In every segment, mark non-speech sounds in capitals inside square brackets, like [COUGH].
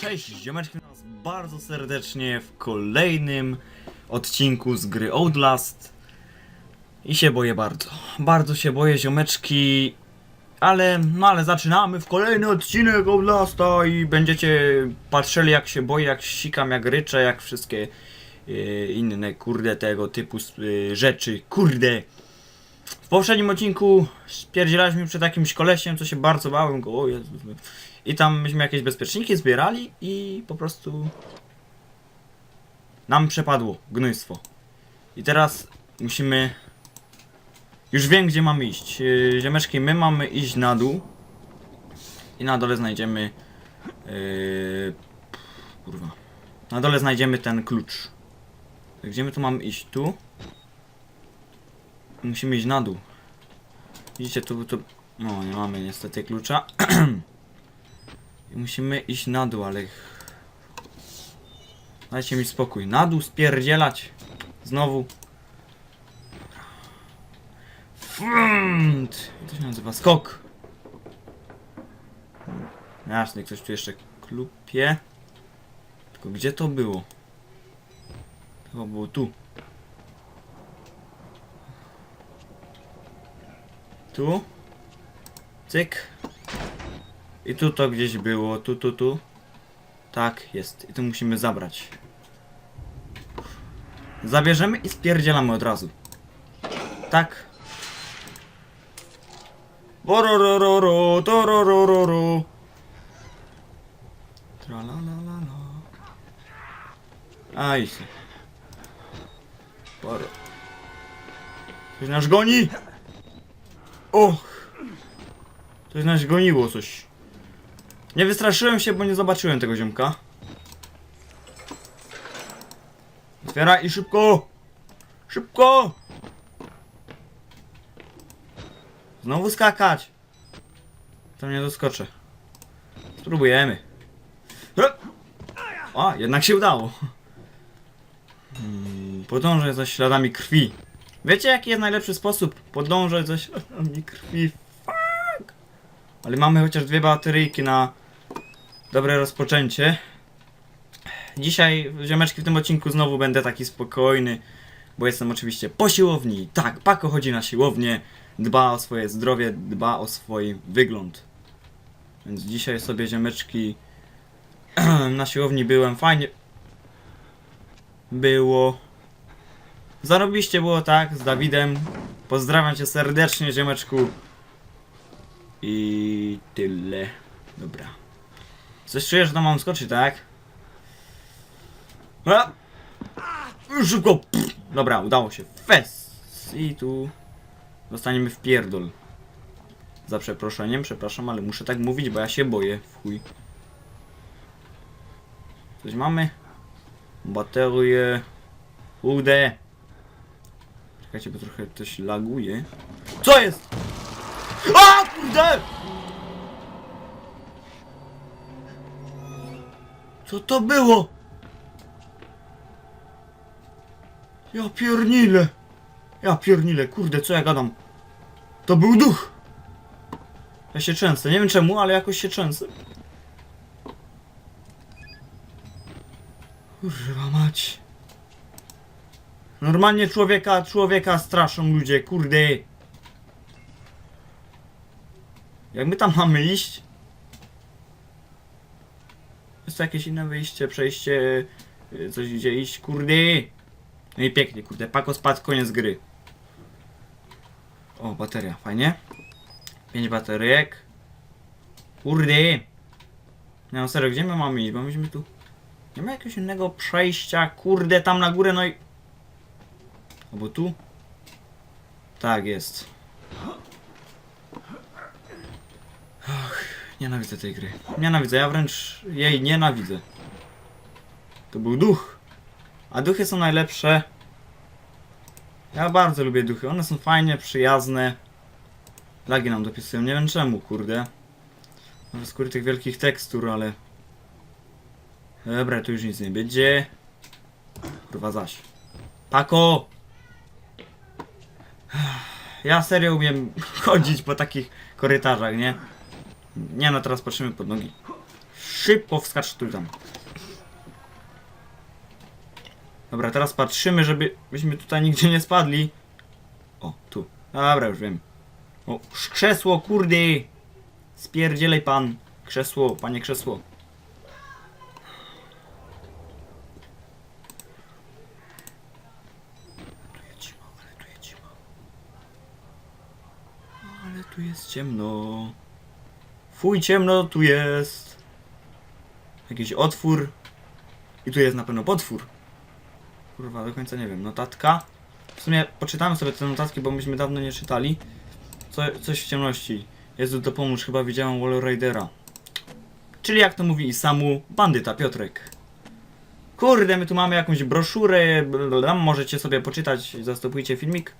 Cześć, ziomeczki nas bardzo serdecznie w kolejnym odcinku z gry Outlast. I się boję bardzo. Bardzo się boję, ziomeczki. Ale, no ale zaczynamy w kolejny odcinek Outlasta i będziecie patrzyli jak się boję, jak sikam, jak ryczę, jak wszystkie e, inne kurde tego typu e, rzeczy. Kurde. W poprzednim odcinku spierdzielaliśmy przed jakimś kolesiem, co się bardzo bałem go, o Jezus. I tam myśmy jakieś bezpieczniki zbierali i po prostu nam przepadło gnojstwo. I teraz musimy... Już wiem gdzie mamy iść. Yy, my mamy iść na dół. I na dole znajdziemy... Yy, kurwa. Na dole znajdziemy ten klucz. Gdzie my tu mamy iść? Tu? Musimy iść na dół. Widzicie, tu, tu... No, nie mamy niestety klucza. [CLEARS THROAT] I musimy iść na dół, ale... Dajcie mi spokój. Na dół spierdzielać. Znowu. Front! To się nazywa skok. Jasne, ktoś tu jeszcze klupie. Tylko gdzie to było? Chyba było tu. Tu. Cyk. I tu to gdzieś było, tu, tu, tu. Tak, jest. I tu musimy zabrać. Zabierzemy i spierdzielamy od razu. Tak. Bororororo, tororororo. Tralalalala. Aj się. Boro. Ktoś nas goni? Och. Coś nas goniło coś. Nie wystraszyłem się, bo nie zobaczyłem tego ziomka. Otwieraj i szybko! Szybko! Znowu skakać! To nie doskoczę. Spróbujemy. O, jednak się udało. Hmm, Podążę za śladami krwi. Wiecie jaki jest najlepszy sposób? Podążać za śladami krwi. Fuck! Ale mamy chociaż dwie bateryjki na dobre rozpoczęcie. Dzisiaj, ziomeczki, w tym odcinku znowu będę taki spokojny, bo jestem oczywiście po siłowni. Tak, Pako chodzi na siłownię, dba o swoje zdrowie, dba o swój wygląd. Więc dzisiaj sobie, ziomeczki, [CLEARS THROAT] na siłowni byłem, fajnie było. Zarobiście było tak, z Dawidem. Pozdrawiam cię serdecznie, ziomeczku. I tyle. Dobra. Coś czuję, że tam mam skoczyć, tak? A! Szybko! Dobra, udało się. Fes! I tu dostaniemy w pierdol. Za przeproszeniem, przepraszam, ale muszę tak mówić, bo ja się boję. Chuj. Coś mamy? Baterie. Kurde. Czekajcie, bo trochę coś laguje. Co jest? A kurde! Co to było? Ja piernile. Ja piernile, kurde, co ja gadam? To był duch. Ja się często, nie wiem czemu, ale jakoś się często. Kurwa mać. Normalnie człowieka, człowieka straszą ludzie, kurde. Jak my tam mamy iść? Jest jakieś inne wyjście, przejście, y, coś gdzie iść, kurde. No i pięknie, kurde, Pako spadł, koniec gry. O, bateria, fajnie. Pięć bateryjek. Kurde. No serio, gdzie my mamy iść? Bo myśmy tu... Nie ma jakiegoś innego przejścia, kurde, tam na górę, no i... Albo tu? Tak, jest. Ach, nienawidzę tej gry. Nienawidzę, ja wręcz jej nienawidzę. To był duch. A duchy są najlepsze. Ja bardzo lubię duchy. One są fajnie, przyjazne. Lagi nam dopisują, nie wiem czemu, kurde. Może skóry tych wielkich tekstur, ale... Dobra, tu już nic nie będzie. Kurwa zaś. Pako! Ja serio umiem [LAUGHS] chodzić po takich korytarzach, nie? Nie no, teraz patrzymy pod nogi. Szybko wskacz tu tam. Dobra, teraz patrzymy, żeby byśmy tutaj nigdzie nie spadli. O, tu. Dobra, już wiem. O, krzesło, kurde! Spierdzielej pan. Krzesło, panie krzesło. Tu jest ciemno, ale tu jest ciemno. Ale tu jest ciemno. Fuj, ciemno tu jest. Jakiś otwór. I tu jest na pewno potwór. Kurwa, do końca nie wiem. Notatka. W sumie poczytamy sobie te notatki, bo myśmy dawno nie czytali. Co, coś w ciemności. Jezu, to pomóż, chyba widziałem Wall Ridera. Czyli jak to mówi Isamu, bandyta Piotrek. Kurde, my tu mamy jakąś broszurę, blablabla, możecie sobie poczytać, zastopujcie filmik.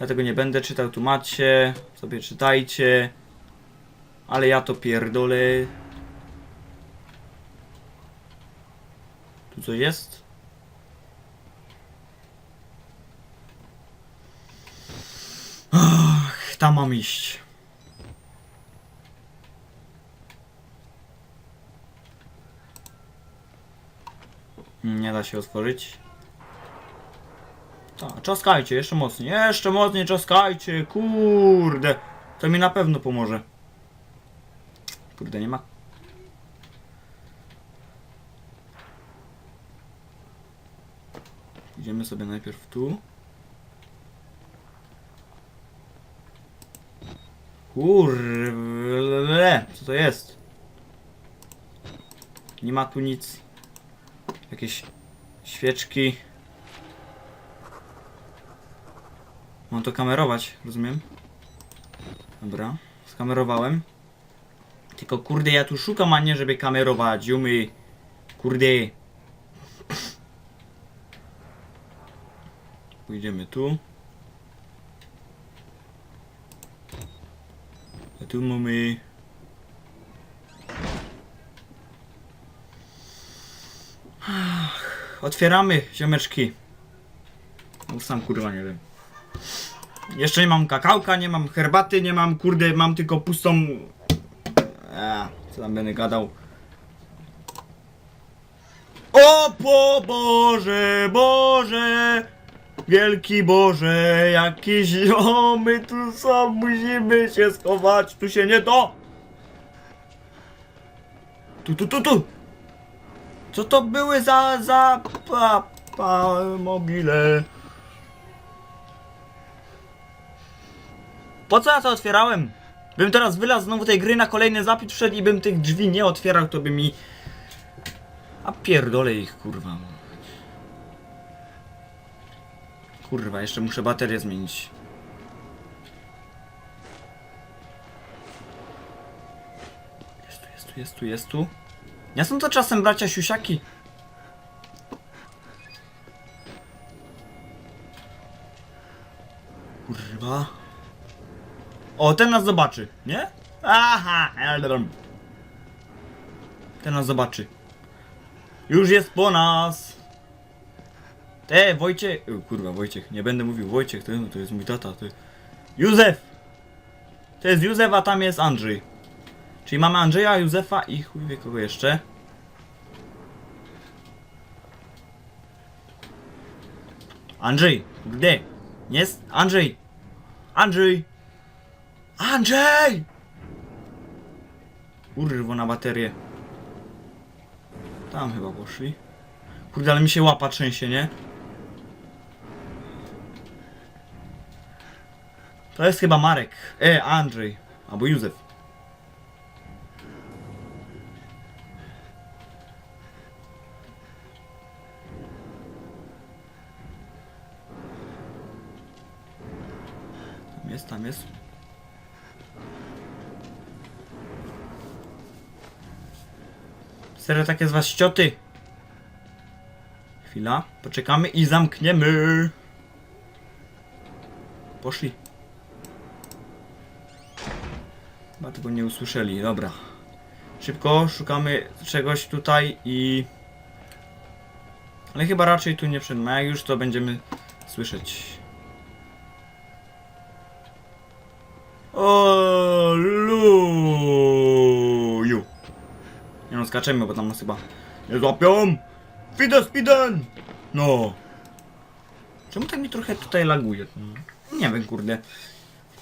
Ja tego nie będę czytał, tu macie, sobie czytajcie. Ale ja to pierdolę. Tu co jest? Ach, tam mam iść. Nie da się otworzyć. Tak, czaskajcie, jeszcze mocniej, jeszcze mocniej czaskajcie, kurde. To mi na pewno pomoże. Kurde, nie ma. Idziemy sobie najpierw tu. Kurde, co to jest? Nie ma tu nic. Jakieś świeczki. Mam to kamerować, rozumiem? Dobra, skamerowałem. Tylko kurde, ja tu szukam, a nie żeby kamerować, jumy. Kurde. Pójdziemy tu. Tu mamy... Ach, Otwieramy, ziomeczki. No sam kurwa nie wiem. Jeszcze nie mam kakałka, nie mam herbaty, nie mam kurde, mam tylko pustą... A, co tam będę gadał? O po Boże, Boże! Wielki Boże, jakieś ziomy tu są, musimy się schować, tu się nie do! Tu, tu, tu, tu! Co to były za, za, pa, pa, mobile? Po co ja to otwierałem? Bym teraz wylazł znowu tej gry na kolejny zapis wszedł i bym tych drzwi nie otwierał, to by mi... A pierdolę ich, kurwa. Kurwa, jeszcze muszę baterię zmienić. Jest tu, jest tu, jest tu, jest tu. Nie są to czasem bracia siusiaki? Kurwa. O, ten nas zobaczy, nie? Aha. Ten nas zobaczy. Już jest po nas. Te, Wojciech. O, kurwa, Wojciech. Nie będę mówił Wojciech, to, to jest mój tata. To... Józef! To jest Józef, a tam jest Andrzej. Czyli mamy Andrzeja, Józefa i chuj wie kogo jeszcze. Andrzej! Gdzie? Jest? Andrzej! Andrzej! Andrzej! Kurwa na baterię. Tam chyba poszli. Kurde, ale mi się łapa trzęsie, nie? To jest chyba Marek. E, Andrzej. Albo Józef. Tam jest, tam jest. Serio takie z was ścioty? Chwila, poczekamy i zamkniemy. Poszli. Chyba tego nie usłyszeli, dobra. Szybko, szukamy czegoś tutaj i... Ale chyba raczej tu nie przed. Jak już to będziemy słyszeć. O no, skaczemy, bo tam nas chyba nie złapią. Fidę, spiden! No. Czemu tak mi trochę tutaj laguje? Nie wiem, kurde.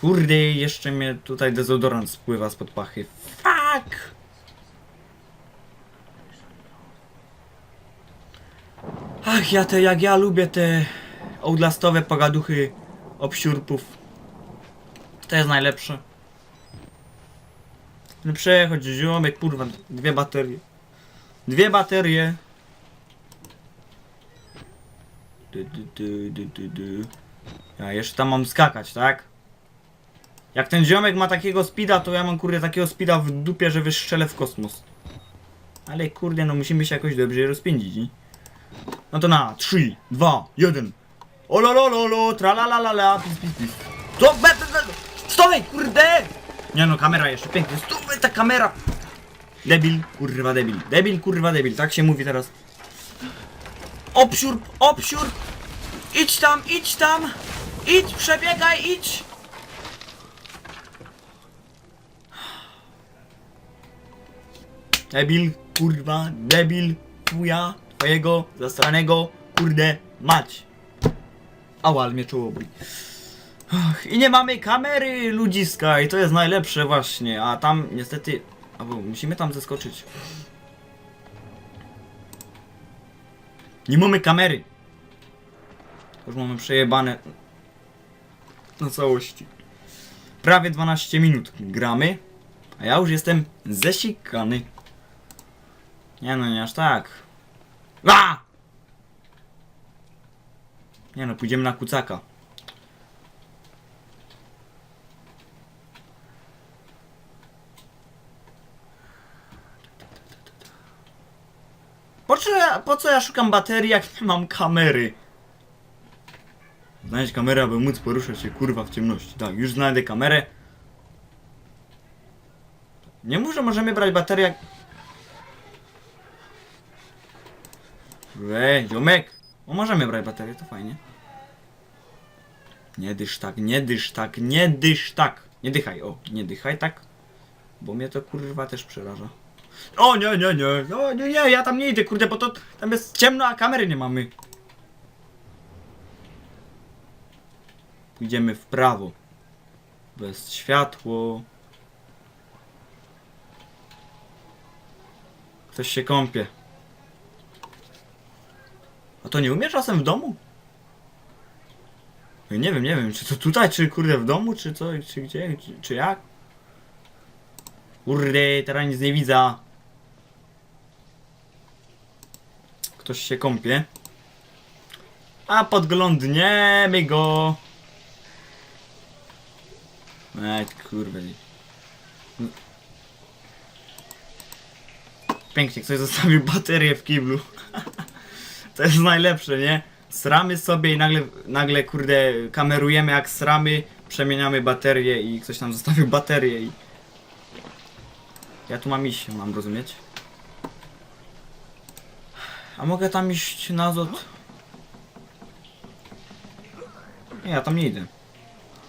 Kurde, jeszcze mnie tutaj dezodorant spływa spod pachy. Fuck! Ach, ja te, jak ja lubię te outlastowe pogaduchy obsiurpów. To jest najlepsze. No przechodź, ziomek, kurwa, dwie baterie. Dwie baterie. Du, du, du, du, du, du. Ja jeszcze tam mam skakać, tak? Jak ten ziomek ma takiego speeda, to ja mam kurde takiego speeda w dupie, że wystrzelę w kosmos. Ale kurde, no musimy się jakoś dobrze rozpędzić, nie? No to na 3, 2, 1. Ololololo, tralalalala, pis pis pis. To, be, be, be. Kurde! Nie no, kamera jeszcze pięknie. Stój, ta kamera! Debil, kurwa debil. Debil, kurwa debil. Tak się mówi teraz. Obsiur, obsiur! Idź tam, idź tam! Idź, przebiegaj, idź! Debil, kurwa, debil, chuja, twojego zastranego, kurde, mać. Ała, ale mnie czoło boli. Ach, I nie mamy kamery ludziska i to jest najlepsze właśnie, a tam niestety... Albo musimy tam zeskoczyć. Nie mamy kamery. Już mamy przejebane na całości. Prawie 12 minut gramy, a ja już jestem zesikany. Nie no, nie aż tak. A! Nie no, pójdziemy na kucaka. Po co, ja, po co ja szukam baterii, jak nie mam kamery? Znajdź kamerę, aby móc poruszać się kurwa w ciemności. Tak, już znajdę kamerę. Nie że możemy brać baterię jak... Ej, ziomek! O, możemy brać baterię, to fajnie. Nie dysz tak, nie dysz tak, nie dysz tak. Nie dychaj, o, nie dychaj tak. Bo mnie to kurwa też przeraża. O nie, nie, nie, no nie, nie, ja tam nie idę, kurde, bo to tam jest ciemno, a kamery nie mamy. Idziemy w prawo. Bez światło. Ktoś się kąpie. A to nie umie czasem w domu? Ja nie wiem, nie wiem, czy to tutaj, czy kurde w domu, czy co, czy gdzie, czy, czy jak? Kurde, teraz nic nie widzę. Ktoś się kąpie. A podglądniemy go. Ej, kurwa. Pięknie, ktoś zostawił baterię w kiblu. [LAUGHS] to jest najlepsze, nie? Sramy sobie i nagle, nagle kurde, kamerujemy jak sramy, przemieniamy baterię i ktoś nam zostawił baterię i... Ja tu mam iść, mam rozumieć? A mogę tam iść na zot? Nie, ja tam nie idę.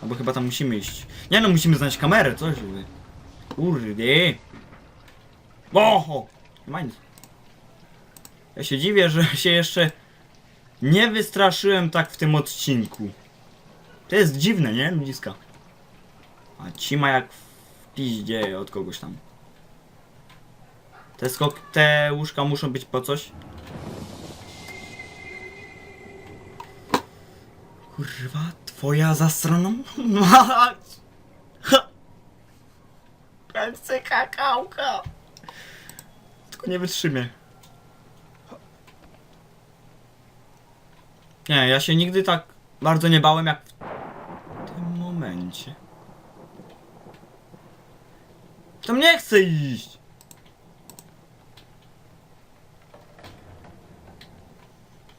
Albo chyba tam musimy iść. Nie no, musimy znaleźć kamerę, coś wy. Kurde. Oho! Nie ma nic. Ja się dziwię, że [LAUGHS] się jeszcze nie wystraszyłem tak w tym odcinku. To jest dziwne, nie, ludziska? A ci ma jak w piździe od kogoś tam. Te, skok te łóżka muszą być po coś? Kurwa, twoja zastroną [LAUGHS] chcę kakałka! Tylko nie wytrzymię. Nie, ja się nigdy tak bardzo nie bałem jak w tym momencie. Tam nie chcę iść!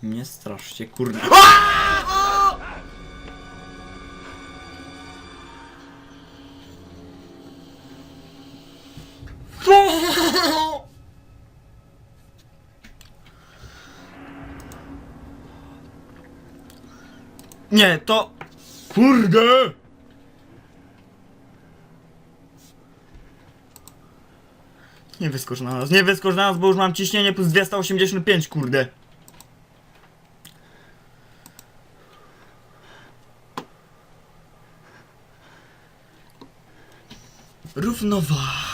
Nie straszcie, kurde. Nie, to... Kurde! Nie wyskocz na nas, nie wyskocz na nas, bo już mam ciśnienie plus 285, kurde. Równowaga.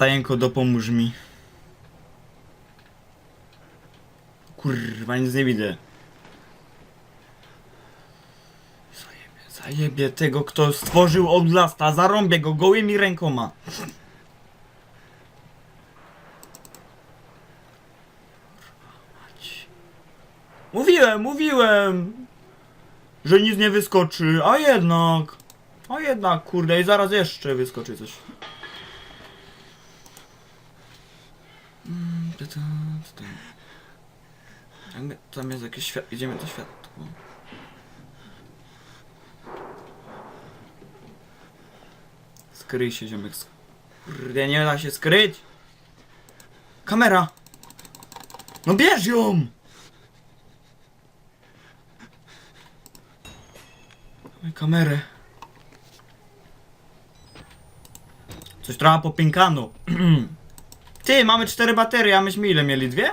Stajenko, dopomóż mi. Kurwa, nic nie widzę. Zajebie, zajebie tego, kto stworzył Outlasta, zarąbię go gołymi rękoma. Mówiłem, mówiłem, że nic nie wyskoczy, a jednak, a jednak, kurde, i zaraz jeszcze wyskoczy coś. Mm, to- to- to- to- Tam- Tam jest jakieś światło, idziemy do światła. Skryj się, ziomek. sk- Kurde, nie da się skryć. Kamera! No bierz ją! Dawaj kamerę. Coś trochę popękano. [CLEARS THROAT] Ty, mamy cztery baterie, a myśmy ile mieli? Dwie?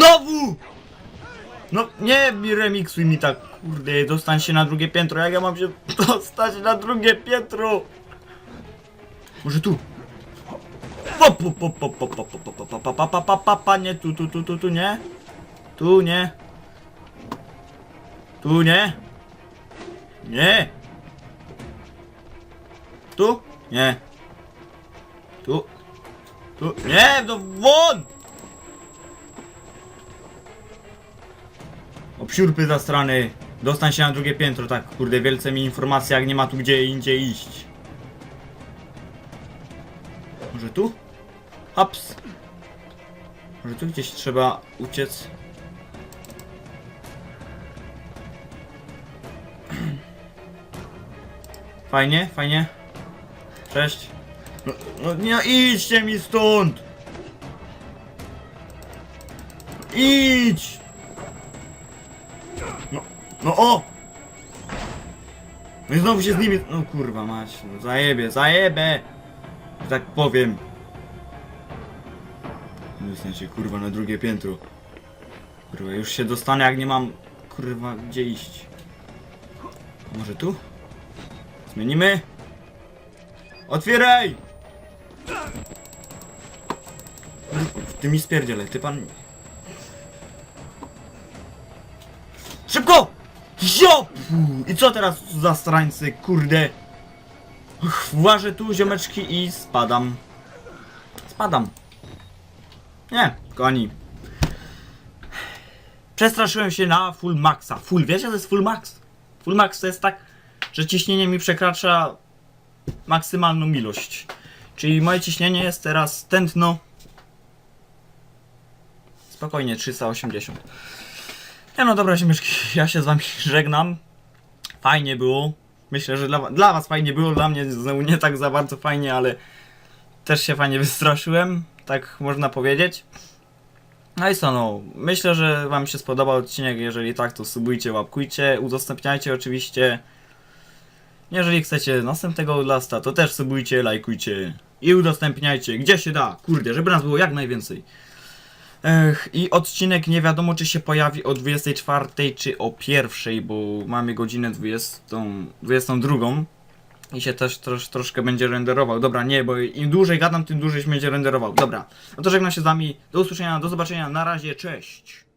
Znowu! No nie remiksuj mi tak, kurde, dostań się na drugie piętro. Jak ja mam się dostać na drugie piętro? Może tu? Nie, tu, tu, tu, tu, tu, nie. Tu, nie. Tu, nie. Nie. Tu? Nie. Tu. Tu. Nie, no won! Obsiurpy zastrany. Dostań się na drugie piętro, tak, kurde, wielce mi informacja, jak nie ma tu gdzie indziej iść. Może tu? Haps. Może tu gdzieś trzeba uciec? [CLEARS THROAT] Fajnie, fajnie. Cześć. No, no nie idźcie mi stąd! Idź! No, no o! No i znowu się z nimi... No kurwa mać, no zajebie, zajebę! Tak powiem. Dostanę się kurwa na drugie piętro. Kurwa, już się dostanę jak nie mam kurwa gdzie iść. Może tu? Zmienimy? Otwieraj! Ty mi spierdzielaj, ty pan... Szybko! Ziop! I co teraz za strańcy, kurde? Włażę tu ziomeczki i spadam. Spadam. Nie, kochani. Przestraszyłem się na full maxa. Full, wiecie, to jest full max. Full max to jest tak, że ciśnienie mi przekracza maksymalną ilość. Czyli moje ciśnienie jest teraz tętno. Spokojnie, 380. Nie no dobra, ziemeczki, ja się z wami żegnam. Fajnie było. Myślę, że dla, dla was fajnie było, dla mnie znowu nie tak za bardzo fajnie, ale też się fajnie [LAUGHS] wystraszyłem, tak można powiedzieć. No i co no, myślę, że wam się spodobał odcinek, jeżeli tak to subujcie, łapkujcie, udostępniajcie oczywiście. Jeżeli chcecie następnego Outlasta, to też subujcie, lajkujcie i udostępniajcie, gdzie się da, kurde, żeby nas było jak najwięcej. Ech, I odcinek nie wiadomo czy się pojawi o 24 czy o 1, bo mamy godzinę 20, 22 i się też trosz, troszkę będzie renderował. Dobra, nie, bo im dłużej gadam, tym dłużej się będzie renderował. Dobra, no to żegnam się z wami, do usłyszenia, do zobaczenia, na razie, cześć!